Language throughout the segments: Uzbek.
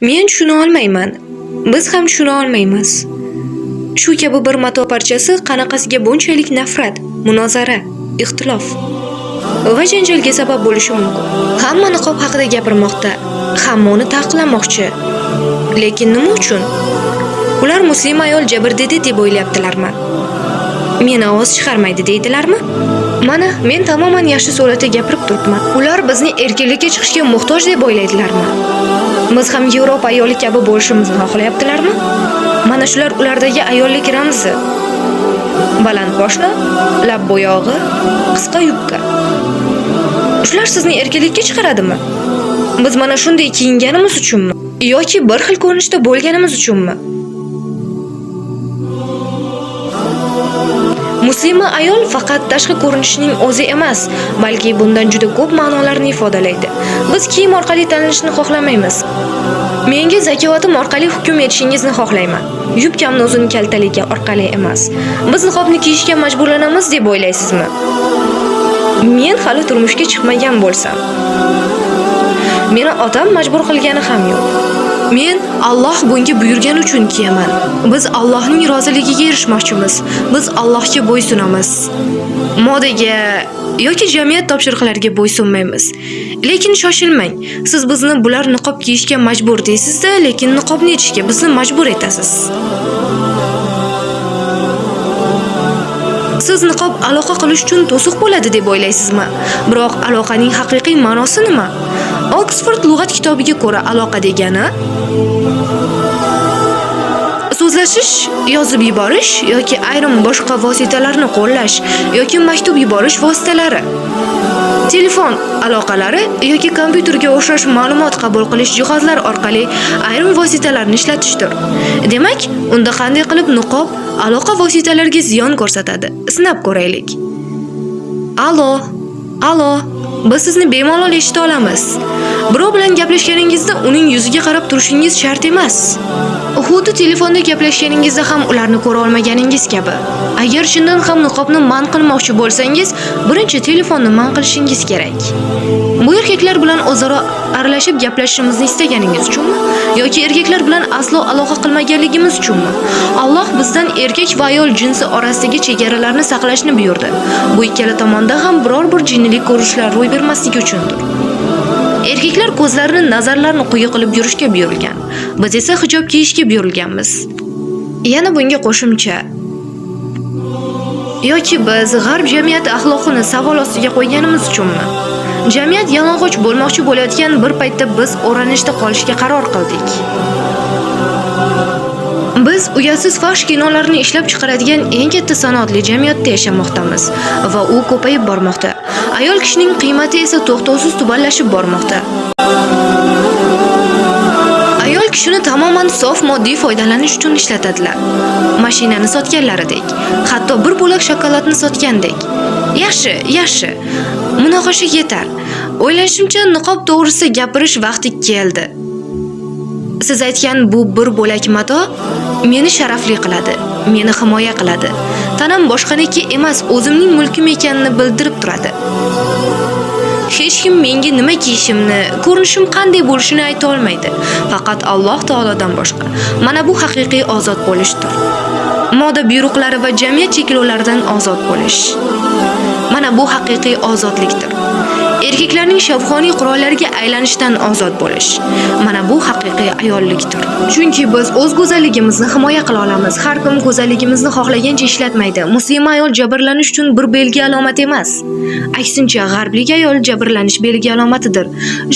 Men tushuna olmayman. Biz ham tushuna olmaymiz. Shu kabi bir mato parchasi qanaqasiga bunchalik nafrat, munozara, ixtilof va janjalga sabab bo'lishi mumkin. Hamma niqob haqida gapirmoqda, hamma uni taqiqlamoqchi. Lekin nima uchun? Ular muslima ayol jabrdedi deb o'ylayaptilarmi? Meni ovoz chiqarmaydi deydilarmi? Mana, men tamoman yaxshi sur'atda gapirib turibman. Ular bizni erkinlikka chiqishga muhtoj deb o'ylaydilarmi? Biz ham Yevropa ayoli kabi bo'lishimizni xohlayaptilarmi? Mana shular ulardagi ayollik ramzi. Baland boshli, lab bo'yog'i, qisqa yubka. Shular sizni erkinlikka chiqaradimi? Biz mana shunday kiyinganimiz uchunmi yoki bir xil ko'rinishda bo'lganimiz uchunmi? Muslima ayol faqat tashqi ko'rinishning o'zi emas, balki bundan juda ko'p ma'nolarni ifodalaydi. Biz kiyim orqali tanilishni xohlamaymiz. Menga zakovatim orqali hukm etishingizni xohlayman. Yubkamni uzun kaltaligi orqali emas. Biz niqobni kiyishga majburlanamiz deb o'ylaysizmi? Men hali turmushga chiqmagan bo'lsam, meni otam majbur qilgani ham yo'q. Men Alloh bunga buyurgani uchun kiyaman. Biz Allohning roziligiga erishmoqchimiz. Biz Allohga bo'ysunamiz. Modaga yoki jamiyat topshiriqlariga bo'ysunmaymiz. Lekin shoshilmang. Siz bizni bular niqob kiyishga majbur deysiz-da, lekin niqobni yechishga bizni majbur etasiz. Siz niqob aloqa qilish uchun to'siq bo'ladi deb o'ylaysizmi? Biroq aloqaning haqiqiy ma'nosi nima? Oksford lug'at kitobiga ko'ra aloqa degani so'zlashish, yozib yuborish yoki ayrim boshqa vositalarni qo'llash yoki maktub yuborish vositalari. Telefon aloqalari yoki kompyuterga o'xshash ma'lumot qabul qilish jihozlari orqali ayrim vositalarni ishlatishdir. Demak, unda qanday qilib niqob aloqa vositalariga ziyon ko'rsatadi? Sinab ko'raylik. Allo, allo, biz sizni bemalol eshita olamiz. Birov bilan gaplashganingizda uning yuziga qarab turishingiz shart emas. Xuddi telefonda gaplashganingizda ham ularni ko'ra olmaganingiz kabi. Agar chindan ham niqobni man qilmoqchi bo'lsangiz, birinchi telefonni man qilishingiz kerak. Bu erkaklar bilan o'zaro aralashib gaplashishimizni istaganingiz uchunmi yoki erkaklar bilan aslo aloqa qilmaganligimiz uchunmi? Alloh bizdan erkak va ayol jinsi orasidagi chegaralarni saqlashni buyurdi. Bu ikkala tomonda ham biror bir jinnilik ko'rishlar ro'y bermasligi uchundir. Erkaklar ko'zlarini, nazarlarini quyi qilib yurishga buyurilgan. Biz esa hijob kiyishga buyurilganmiz. Yana bunga qo'shimcha yoki biz g'arb jamiyati axloqini savol ostiga qo'yganimiz uchunmi? Jamiyat yalang'och bo'lmoqchi bo'layotgan bir paytda biz o'ranishda qolishga qaror qildik. Biz uyatsiz fosh kinolarni ishlab chiqaradigan eng katta sanoatli jamiyatda yashamoqdamiz va u ko'payib bormoqda. Ayol kishining qiymati esa to'xtovsiz tubanlashib bormoqda. Ayol kishini tamoman sof moddiy foydalanish uchun ishlatadilar. Mashinani sotganlaridek, hatto bir bo'lak shokoladni sotgandek. Yaxshi, yaxshi. Munoqasha yetar. O'ylashimcha, niqob to'g'risida gapirish vaqti keldi. Siz aytgan bu bir bo'lak mato meni sharafli qiladi, meni himoya qiladi. Tanam boshqaniki emas, o'zimning mulkim ekanini bildirib turadi. Hech kim menga nima kiyishimni, ko'rinishim qanday bo'lishini ayta olmaydi. Faqat Alloh taolodan boshqa. Mana bu haqiqiy ozod bo'lishdir. Moda buyruqlari va jamiyat cheklovlaridan ozod bo'lish. Mana bu haqiqiy ozodlikdir. Erkaklarning shavqoniy qurollariga aylanishdan ozod bo'lish. Mana bu haqiqiy ayollikdir. Chunki biz o'z go'zalligimizni himoya qila olamiz. Har kim go'zalligimizni xohlagancha ishlatmaydi. Muslima ayol jabrlanish uchun bir belgi alomat emas. Aksincha, g'arblik ayol jabrlanish belgi alomatidir.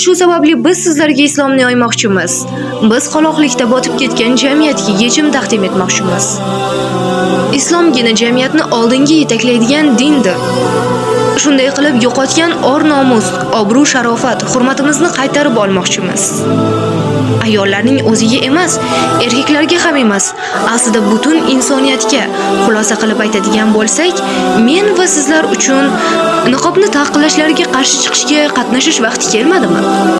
Shu sababli biz sizlarga islomni yoymoqchimiz. Biz qoloqlikda botib ketgan jamiyatga yechim taqdim etmoqchimiz. Islomgina jamiyatni oldinga yetaklaydigan dindir. Shunday qilib yo'qotgan or-nomus, obro' sharofat, hurmatimizni qaytarib olmoqchimiz. Ayollarning o'ziga emas, erkaklarga ham emas, aslida butun insoniyatga xulosa qilib aytadigan bo'lsak, men va sizlar uchun niqobni taqiqlashlariga qarshi chiqishga qatnashish vaqti kelmadimi?